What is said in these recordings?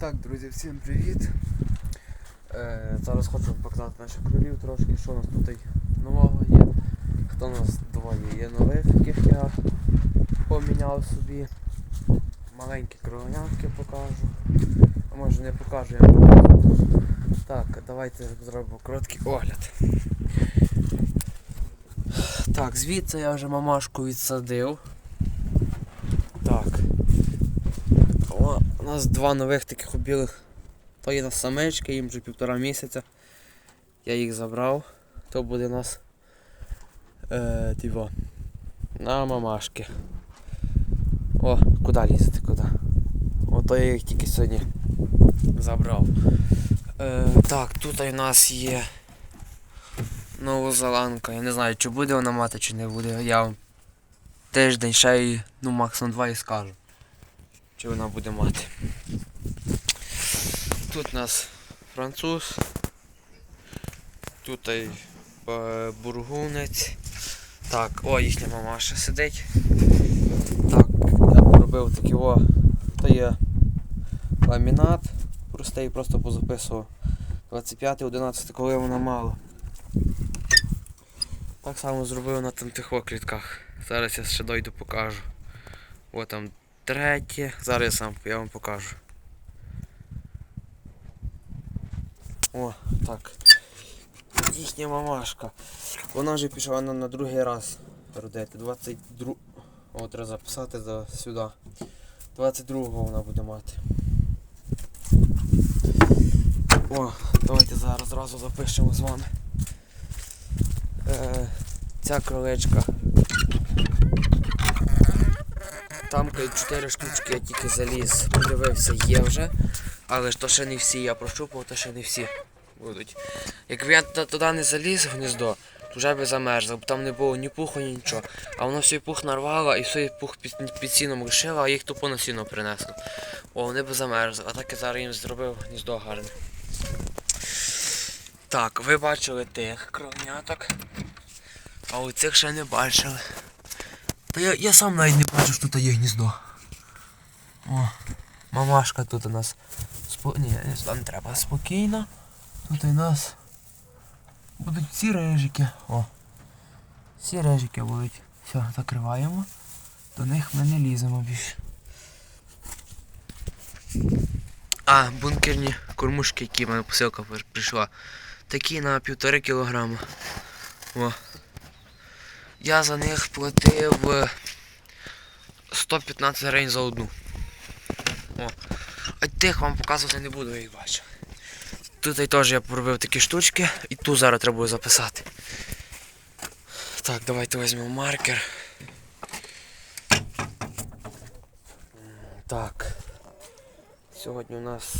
Так, друзі, всім привіт. Е, зараз хочу вам показати наших кролів трошки, що у нас тут нового є. Хто у нас двоє є нових, яких я поміняв собі. Маленькі кроленятки покажу. А може не покажу, я. Так, давайте зробимо короткий огляд. Так, звідси я вже мамашку відсадив. Так. Нас два нових таких білих. То є на самечки, їм вже півтора місяця. Я їх забрав. То буде у нас е, тіво, на мамашки. О, куди лізти, куди? Ото я їх тільки сьогодні забрав. Е, так, тут у нас є новозеландка. Я не знаю, чи буде вона мати, чи не буде. Я вам тиждень ще й, ну максимум два і скажу чи вона буде мати. Тут у нас француз, тут е, бургунець. Так, о, їхня мамаша сидить. Так, я поробив такі о, то є ламінат, простий, просто позаписував. 25 11 коли вона мала. Так само зробив на там тих клітках. Зараз я ще дойду покажу. О там третє. Зараз я сам я вам покажу. О, так. Їхня мамашка. Вона вже пішла на, на другий раз родити. 22. О, треба записати за сюди. 22-го вона буде мати. О, давайте зараз зразу запишемо з вами. Е, ця кроличка там кажуть, 4 штучки я тільки заліз, подивився, є вже. Але ж то ще не всі, я прощупав, то ще не всі будуть. Якби я туди- не заліз в гніздо, то вже би замерзло, бо там не було ні пуху, ні нічого. А воно всій пух нарвало і всій пух під, під сіном лишило, а їх тупо на сіно принесло. О, вони би замерзли, а так я зараз їм зробив гніздо гарне. Так, ви бачили тих кровняток, а у цих ще не бачили. Та я, я сам навіть не бачу, що тут є гніздо. О, мамашка тут у нас. Спо... Ні, не треба. Спокійно. Тут у нас будуть ці режики. О. Ці режики будуть. Все, закриваємо. До них ми не ліземо більше. А, бункерні кормушки, які в мене посилка прийшла. Такі на півтори кілограма. О. Я за них платив е, 115 гривень за одну. О. А тих вам показувати не буду, я їх бачу. Тут теж я поробив такі штучки і ту зараз треба записати. Так, давайте візьмемо маркер. Так. Сьогодні у нас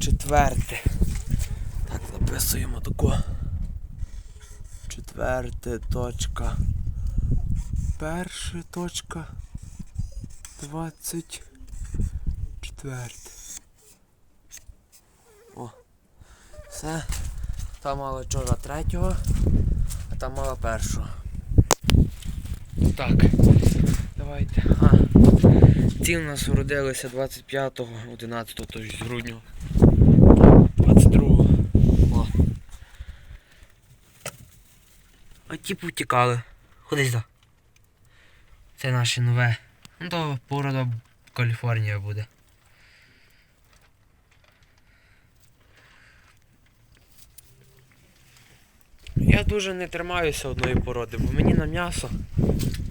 четверте. Так, записуємо таку. Четверте точка. Перша точка. Двадцять. Четверте. О. Все. Та мала вчора третього, а та мала першого. Так. Давайте. А. Ці у нас уродилися 25-го, 11-го, тобто з грудня. 22-го. О. А ті повтікали. Ходи сюди. Це наше нове. Ну то порода Каліфорнія буде. Я дуже не тримаюся одної породи, бо мені на м'ясо.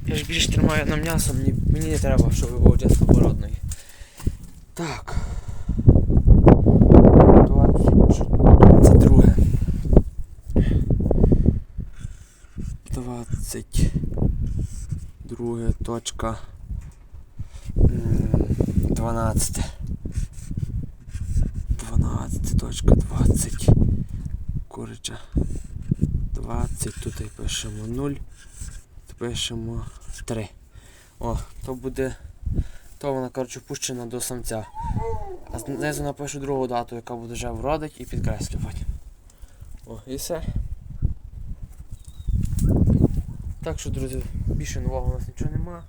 Я ж більш тримаю на м'ясо, мені, мені не треба, щоб було чистопородної. Так. 22. 22 точка. М, 12. 12 точка 20. Курича. 20. Тут і пишемо 0. Пишемо 3. О, то буде. То вона, коротше, пущена до самця. А знизу напишу другу дату, яка буде вже вродить і підкреслю потім. О, і все. Так що, друзі, більше нового у нас нічого нема.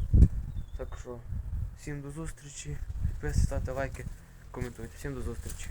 Так що, всім до зустрічі. Підписуйтесь, ставте лайки, коментуйте. Всім до зустрічі.